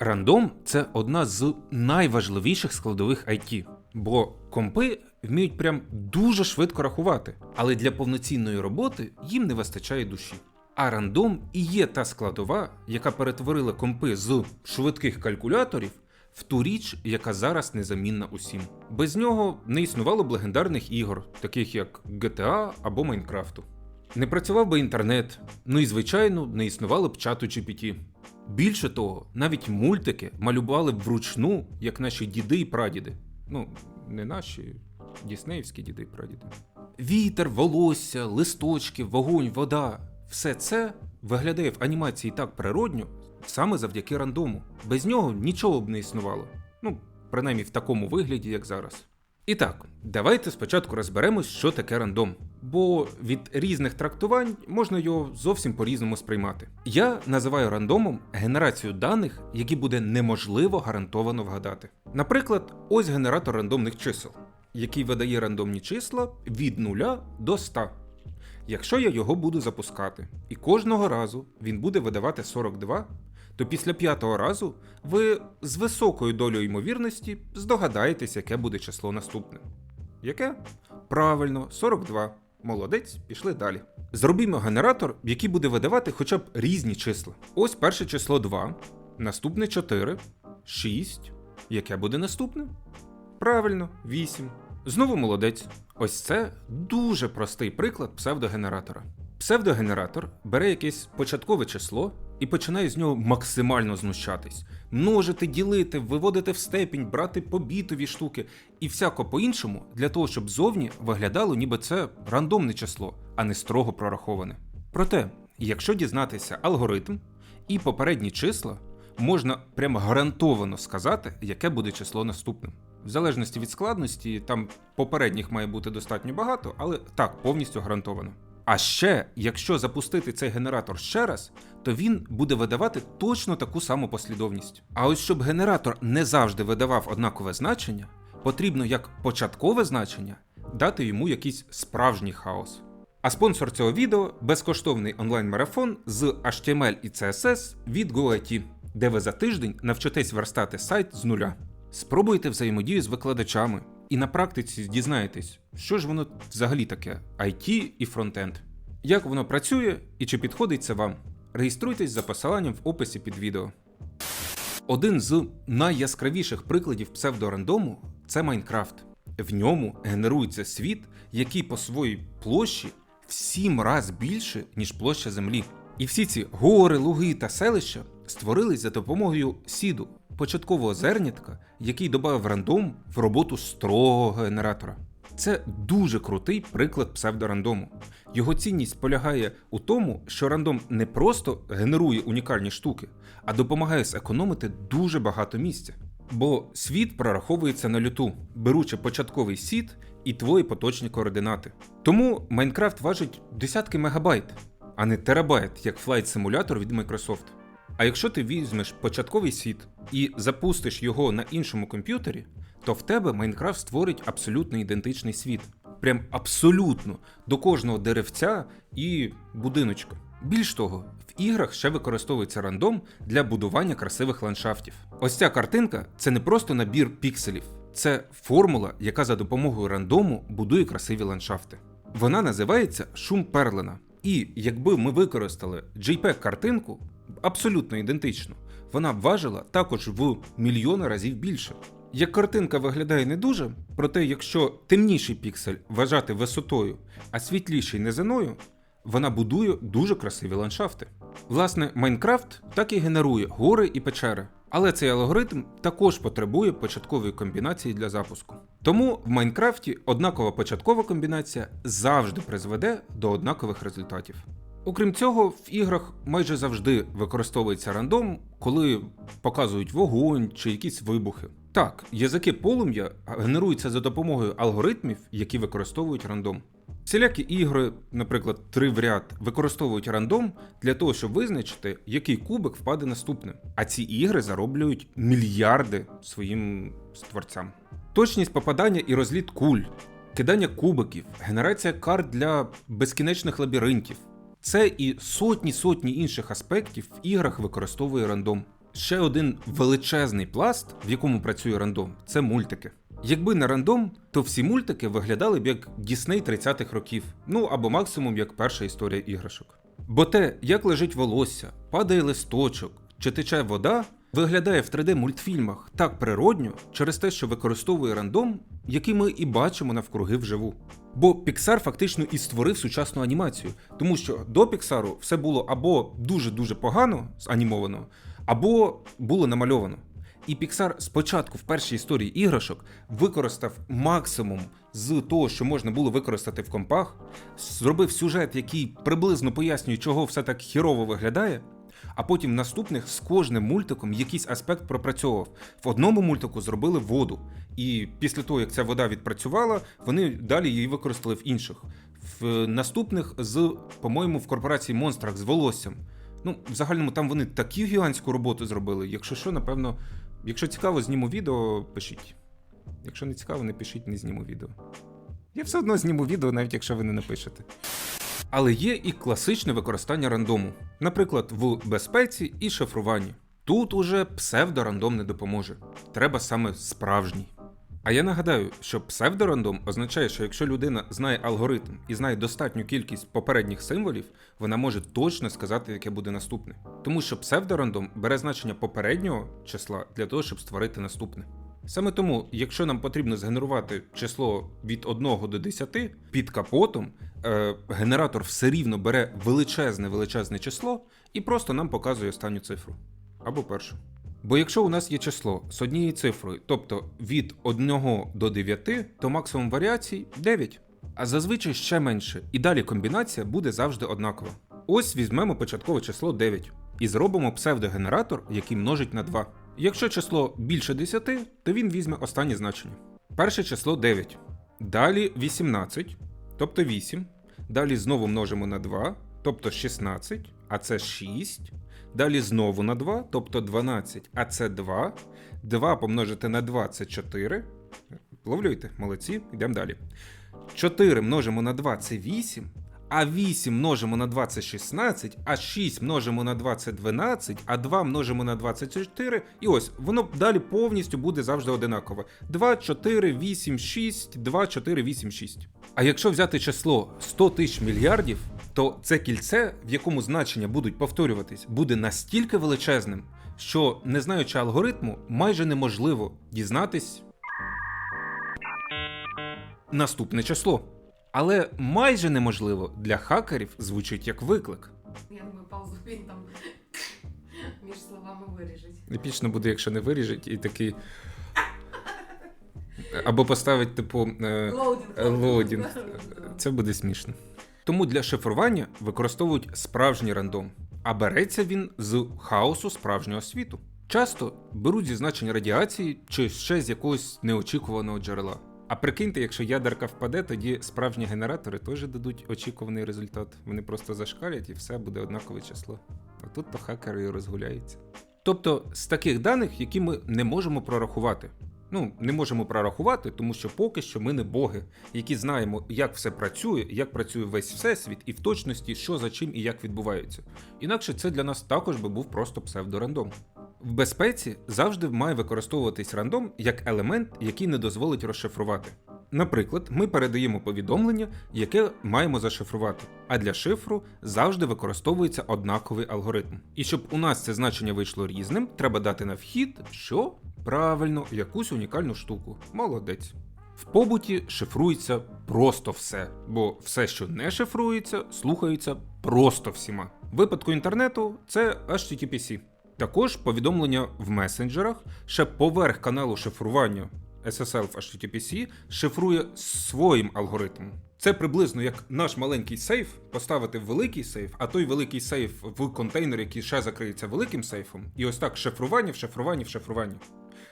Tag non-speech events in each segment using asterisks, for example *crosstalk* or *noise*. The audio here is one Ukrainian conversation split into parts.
Рандом це одна з найважливіших складових IT, бо компи вміють прям дуже швидко рахувати, але для повноцінної роботи їм не вистачає душі. А рандом і є та складова, яка перетворила компи з швидких калькуляторів в ту річ, яка зараз незамінна усім. Без нього не існувало б легендарних ігор, таких як GTA або Майнкрафту. Не працював би інтернет, ну і звичайно, не існувало б чату GPT. Більше того, навіть мультики малювали вручну, як наші діди і прадіди. Ну, не наші, діснеївські діди і прадіди. Вітер, волосся, листочки, вогонь, вода все це виглядає в анімації так природньо, саме завдяки рандому. Без нього нічого б не існувало. Ну, принаймні в такому вигляді, як зараз. І так, давайте спочатку розберемось, що таке рандом. Бо від різних трактувань можна його зовсім по-різному сприймати. Я називаю рандомом генерацію даних, які буде неможливо гарантовано вгадати. Наприклад, ось генератор рандомних чисел, який видає рандомні числа від 0 до 100. Якщо я його буду запускати, і кожного разу він буде видавати 42, то після п'ятого разу ви з високою долею ймовірності здогадаєтесь, яке буде число наступне. Яке? Правильно, 42. Молодець, пішли далі. Зробімо генератор, який буде видавати хоча б різні числа. Ось перше число 2, наступне 4, 6. Яке буде наступне? Правильно, 8. Знову молодець. Ось це дуже простий приклад псевдогенератора. Псевдогенератор бере якесь початкове число і починає з нього максимально знущатись, множити, ділити, виводити в степінь, брати побітові штуки і всяко по-іншому для того, щоб зовні виглядало, ніби це рандомне число, а не строго прораховане. Проте, якщо дізнатися алгоритм і попередні числа, можна прямо гарантовано сказати, яке буде число наступним. В залежності від складності, там попередніх має бути достатньо багато, але так, повністю гарантовано. А ще, якщо запустити цей генератор ще раз, то він буде видавати точно таку саму послідовність. А ось щоб генератор не завжди видавав однакове значення, потрібно як початкове значення дати йому якийсь справжній хаос. А спонсор цього відео безкоштовний онлайн-марафон з HTML і CSS від GoIT, де ви за тиждень навчитесь верстати сайт з нуля. Спробуйте взаємодію з викладачами і на практиці дізнаєтесь, що ж воно взагалі таке IT і фронтенд. Як воно працює і чи підходить це вам. Реєструйтесь за посиланням в описі під відео. Один з найяскравіших прикладів псевдорандому це Майнкрафт. В ньому генерується світ, який по своїй площі в сім раз більше, ніж площа Землі. І всі ці гори, луги та селища створились за допомогою сіду, початкового зернятка, який додав рандом в роботу строгого генератора. Це дуже крутий приклад псевдорандому. Його цінність полягає у тому, що рандом не просто генерує унікальні штуки, а допомагає зекономити дуже багато місця. Бо світ прораховується на люту, беручи початковий сіт і твої поточні координати. Тому Майнкрафт важить десятки мегабайт, а не терабайт, як флайт-симулятор від Microsoft. А якщо ти візьмеш початковий сіт і запустиш його на іншому комп'ютері, то в тебе Майнкрафт створить абсолютно ідентичний світ. Прям абсолютно до кожного деревця і будиночка. Більш того, в іграх ще використовується рандом для будування красивих ландшафтів. Ось ця картинка це не просто набір пікселів, це формула, яка за допомогою рандому будує красиві ландшафти. Вона називається шум Перлина. І якби ми використали JPEG-картинку, абсолютно ідентичну, вона важила також в мільйони разів більше. Як картинка виглядає не дуже, проте якщо темніший піксель вважати висотою, а світліший низиною, вона будує дуже красиві ландшафти. Власне, Майнкрафт так і генерує гори і печери, але цей алгоритм також потребує початкової комбінації для запуску. Тому в Майнкрафті однакова початкова комбінація завжди призведе до однакових результатів. Окрім цього, в іграх майже завжди використовується рандом, коли показують вогонь чи якісь вибухи. Так, язики полум'я генеруються за допомогою алгоритмів, які використовують рандом. Всілякі ігри, наприклад, три в ряд, використовують рандом для того, щоб визначити, який кубик впаде наступним. А ці ігри зароблюють мільярди своїм створцям. Точність попадання і розліт куль, кидання кубиків, генерація карт для безкінечних лабіринтів. Це і сотні сотні інших аспектів в іграх використовує рандом. Ще один величезний пласт, в якому працює рандом, це мультики. Якби не рандом, то всі мультики виглядали б як Дісней 30-х років, ну або максимум як перша історія іграшок. Бо те, як лежить волосся, падає листочок чи тече вода, виглядає в 3D мультфільмах так природньо через те, що використовує рандом, який ми і бачимо навкруги вживу. Бо Pixar фактично і створив сучасну анімацію, тому що до Pixar все було або дуже-дуже погано анімовано, або було намальовано. І Pixar спочатку в першій історії іграшок використав максимум з того, що можна було використати в компах, зробив сюжет, який приблизно пояснює, чого все так хірово виглядає. А потім в наступних з кожним мультиком якийсь аспект пропрацьовував. В одному мультику зробили воду, і після того, як ця вода відпрацювала, вони далі її використали в інших. В наступних з, по-моєму, в корпорації Монстрах з волоссям. Ну, в загальному там вони таку гігантську роботу зробили. Якщо що, напевно, якщо цікаво, зніму відео, пишіть. Якщо не цікаво, не пишіть, не зніму відео. Я все одно зніму відео, навіть якщо ви не напишете. Але є і класичне використання рандому, наприклад, в безпеці і шифруванні. Тут уже псевдорандом не допоможе. Треба саме справжній. А я нагадаю, що псевдорандом означає, що якщо людина знає алгоритм і знає достатню кількість попередніх символів, вона може точно сказати, яке буде наступне. Тому що псевдорандом бере значення попереднього числа для того, щоб створити наступне. Саме тому, якщо нам потрібно згенерувати число від 1 до 10 під капотом, е, генератор все рівно бере величезне величезне число і просто нам показує останню цифру або першу. Бо якщо у нас є число з однією цифрою, тобто від 1 до 9, то максимум варіацій 9. А зазвичай ще менше, і далі комбінація буде завжди однакова. Ось візьмемо початкове число 9 і зробимо псевдогенератор, який множить на 2. Якщо число більше 10, то він візьме останнє значення. Перше число 9. Далі 18, тобто 8. Далі знову множимо на 2, тобто 16, а це 6. Далі знову на 2, тобто 12, а це 2. 2 помножити на 2 це 4. Ловлюйте, молодці, йдемо далі. 4 множимо на 2 це 8. А 8 множимо на 2 це 16, а 6 множимо на 2 це 12, а 2 множимо на 2 це 4. І ось воно далі повністю буде завжди одинакове. 2, 4, 8, 6, 2, 4, 8, 6. А якщо взяти число 100 тисяч мільярдів, то це кільце, в якому значення будуть повторюватись, буде настільки величезним, що, не знаючи алгоритму, майже неможливо дізнатись наступне число. Але майже неможливо для хакерів звучить як виклик. Я думаю, паузу він там *laughs* між словами виріжуть. Епічно буде, якщо не виріжуть, і такий. Або поставить, типу, е, Лоудінг. е, лоудінг. Це буде смішно. Тому для шифрування використовують справжній рандом, а береться він з хаосу справжнього світу. Часто беруть зі значення радіації чи ще з якогось неочікуваного джерела. А прикиньте, якщо ядерка впаде, тоді справжні генератори теж дадуть очікуваний результат. Вони просто зашкалять і все буде однакове число. А тут то хакери і розгуляються. Тобто з таких даних, які ми не можемо прорахувати. Ну, не можемо прорахувати, тому що поки що ми не боги, які знаємо, як все працює, як працює весь всесвіт, і в точності, що за чим і як відбувається. Інакше це для нас також би був просто псевдорандом. В безпеці завжди має використовуватись рандом як елемент, який не дозволить розшифрувати. Наприклад, ми передаємо повідомлення, яке маємо зашифрувати, а для шифру завжди використовується однаковий алгоритм. І щоб у нас це значення вийшло різним, треба дати на вхід, що правильно, якусь унікальну штуку. Молодець. В побуті шифрується просто все, бо все, що не шифрується, слухається просто всіма. В випадку інтернету це HTTPC. Також повідомлення в месенджерах ще поверх каналу шифрування SSL в HTTPC шифрує своїм алгоритмом. Це приблизно як наш маленький сейф поставити в великий сейф, а той великий сейф в контейнер, який ще закриється великим сейфом. І ось так шифрування в шифруванні в шифруванні.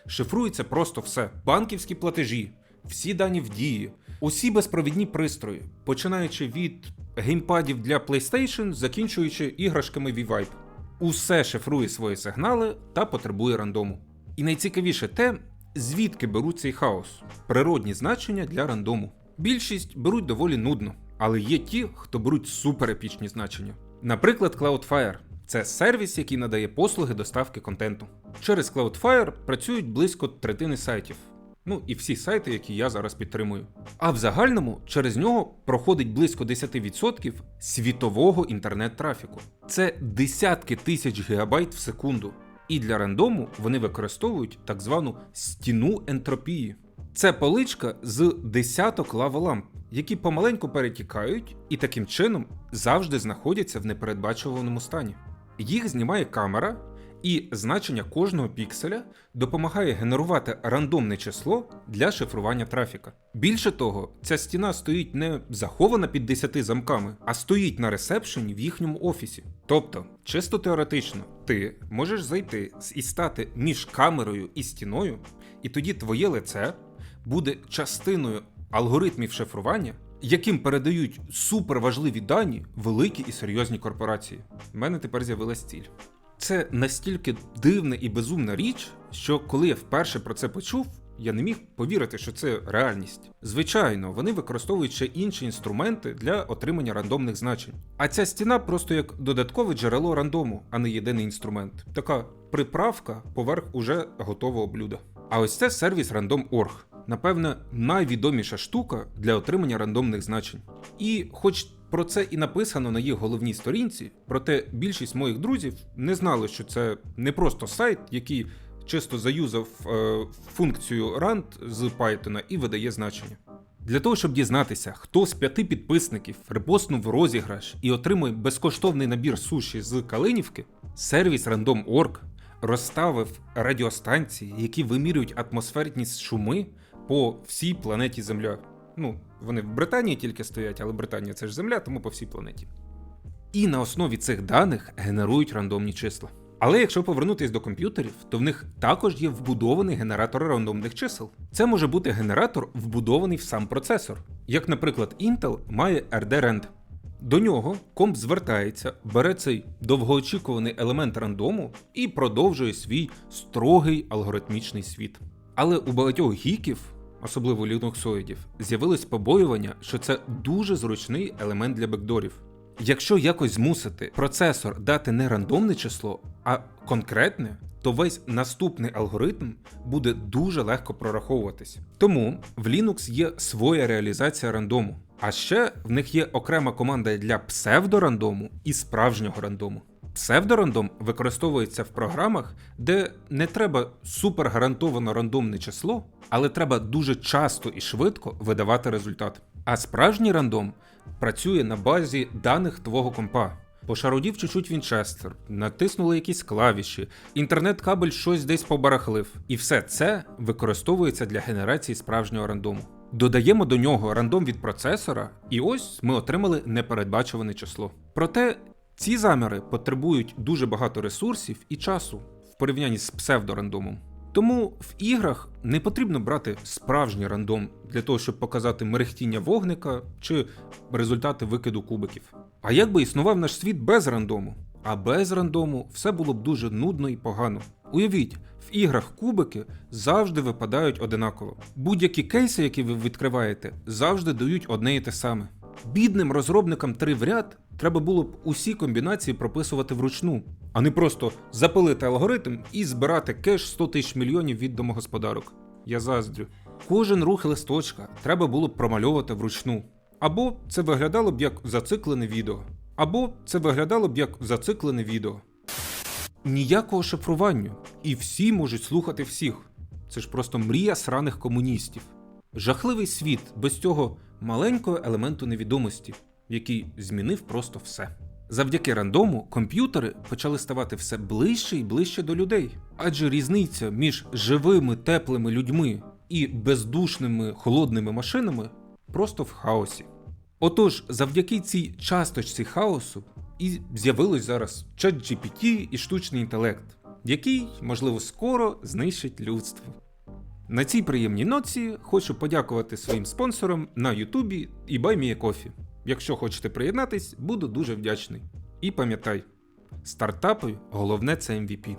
Шифрується просто все: банківські платежі, всі дані в дії, усі безпровідні пристрої, починаючи від геймпадів для PlayStation, закінчуючи іграшками V-Vibe. Усе шифрує свої сигнали та потребує рандому. І найцікавіше те, звідки беруть цей хаос природні значення для рандому. Більшість беруть доволі нудно, але є ті, хто беруть суперепічні значення. Наприклад, Cloudflare. Це сервіс, який надає послуги доставки контенту. Через Cloudflare працюють близько третини сайтів. Ну і всі сайти, які я зараз підтримую. А в загальному через нього проходить близько 10% світового інтернет-трафіку. Це десятки тисяч гігабайт в секунду. І для рандому вони використовують так звану стіну ентропії. Це поличка з десяток лаволамп, які помаленьку перетікають і таким чином завжди знаходяться в непередбачуваному стані. Їх знімає камера, і значення кожного пікселя допомагає генерувати рандомне число для шифрування трафіка. Більше того, ця стіна стоїть не захована під 10 замками, а стоїть на ресепшені в їхньому офісі. Тобто, чисто теоретично, ти можеш зайти і стати між камерою і стіною, і тоді твоє лице буде частиною алгоритмів шифрування, яким передають суперважливі дані великі і серйозні корпорації. У мене тепер з'явилась ціль. Це настільки дивна і безумна річ, що коли я вперше про це почув, я не міг повірити, що це реальність. Звичайно, вони використовують ще інші інструменти для отримання рандомних значень. А ця стіна просто як додаткове джерело рандому, а не єдиний інструмент. Така приправка поверх уже готового блюда. А ось це сервіс Random.org. Напевне, найвідоміша штука для отримання рандомних значень. І хоч про це і написано на їх головній сторінці, проте більшість моїх друзів не знали, що це не просто сайт, який чисто заюзав е, функцію rand з Python і видає значення. Для того, щоб дізнатися, хто з п'яти підписників репостнув розіграш і отримує безкоштовний набір суші з Калинівки, сервіс Random.org розставив радіостанції, які вимірюють атмосферні шуми по всій планеті Земля. Ну, вони в Британії тільки стоять, але Британія це ж Земля, тому по всій планеті. І на основі цих даних генерують рандомні числа. Але якщо повернутися до комп'ютерів, то в них також є вбудований генератор рандомних чисел. Це може бути генератор, вбудований в сам процесор. Як, наприклад, Intel має RD-Rand. До нього комп звертається, бере цей довгоочікуваний елемент рандому і продовжує свій строгий алгоритмічний світ. Але у багатьох гіків, особливо лінуксоїдів, з'явилось побоювання, що це дуже зручний елемент для бекдорів. Якщо якось змусити процесор дати не рандомне число, а конкретне, то весь наступний алгоритм буде дуже легко прораховуватись. Тому в Linux є своя реалізація рандому. А ще в них є окрема команда для псевдорандому і справжнього рандому. Псевдорандом використовується в програмах, де не треба супергарантовано рандомне число, але треба дуже часто і швидко видавати результат. А справжній рандом працює на базі даних твого компа. Пошарудів чуть-чуть Вінчестер, натиснули якісь клавіші, інтернет-кабель щось десь побарахлив. І все це використовується для генерації справжнього рандому. Додаємо до нього рандом від процесора, і ось ми отримали непередбачуване число. Проте ці заміри потребують дуже багато ресурсів і часу в порівнянні з псевдорандомом. Тому в іграх не потрібно брати справжній рандом для того, щоб показати мерехтіння вогника чи результати викиду кубиків. А як би існував наш світ без рандому? А без рандому все було б дуже нудно і погано. Уявіть, в іграх кубики завжди випадають одинаково. Будь-які кейси, які ви відкриваєте, завжди дають одне і те саме. Бідним розробникам три в ряд треба було б усі комбінації прописувати вручну, а не просто запилити алгоритм і збирати кеш 100 тисяч мільйонів від домогосподарок. Я заздрю. Кожен рух листочка треба було б промальовувати вручну. Або це виглядало б як зациклене відео, або це виглядало б як зациклене відео. Ніякого шифрування, і всі можуть слухати всіх. Це ж просто мрія сраних комуністів. Жахливий світ без цього маленького елементу невідомості, який змінив просто все. Завдяки рандому комп'ютери почали ставати все ближче і ближче до людей, адже різниця між живими теплими людьми і бездушними холодними машинами просто в хаосі. Отож, завдяки цій часточці хаосу і з'явилось зараз ChatGPT і штучний інтелект, який, можливо, скоро знищить людство. На цій приємній ноці хочу подякувати своїм спонсорам на Ютубі і BuyMeACoffee. Якщо хочете приєднатись, буду дуже вдячний. І пам'ятай, стартапи головне це MVP.